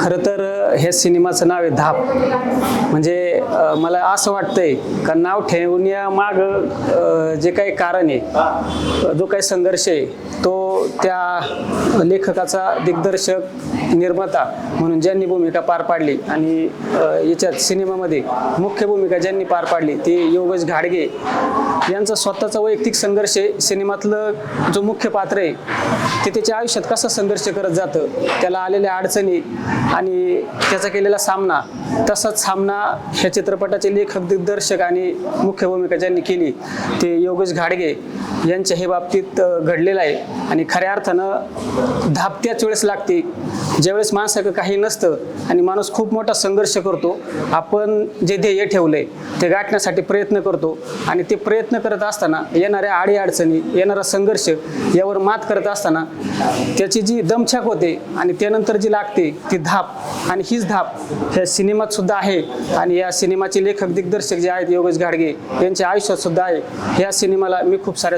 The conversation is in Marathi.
खरं तर हे सिनेमाचं नाव आहे धाप. म्हणजे मला असं वाटतंय का नाव ठेवण्यामाग जे काही कारण आहे जो काही संघर्ष आहे तो त्या लेखकाचा दिग्दर्शक निर्माता म्हणून ज्यांनी भूमिका पार पाडली आणि याच्यात सिनेमामध्ये मुख्य भूमिका ज्यांनी पार पाडली ते योगेश घाडगे यांचा स्वतःचा वैयक्तिक संघर्ष आहे. सिनेमातलं जो मुख्य पात्र आहे ते त्याच्या आयुष्यात कसा संघर्ष करत जातं त्याला आलेल्या अडचणी आणि त्याचा केलेला सामना तसाच सामना ह्या चित्रपटाचे लेखक दिग्दर्शक आणि मुख्य भूमिका ज्यांनी केली ते योगेश घाडगे यांच्या हे बाबतीत घडलेलं आहे. आणि खऱ्या अर्थानं धाप त्याच वेळेस लागते. ज्यावेळेस माणसाकडे काही नसतं आणि माणूस खूप मोठा संघर्ष करतो आपण जे ध्येय ठेवलंय ते गाठण्यासाठी प्रयत्न करतो. आणि ते प्रयत्न करत असताना येणाऱ्या आडी अडचणी येणारा संघर्ष यावर मात करत असताना त्याची जी दमछाक होते आणि त्यानंतर जी लागते ती धाप. आणि हीच धाप ह्या सिनेमात सुद्धा आहे. आणि या सिनेमाचे लेखक दिग्दर्शक जे आहेत योगेश घाडगे यांच्या आयुष्यात सुद्धा आहे. ह्या सिनेमाला मी खूप साऱ्या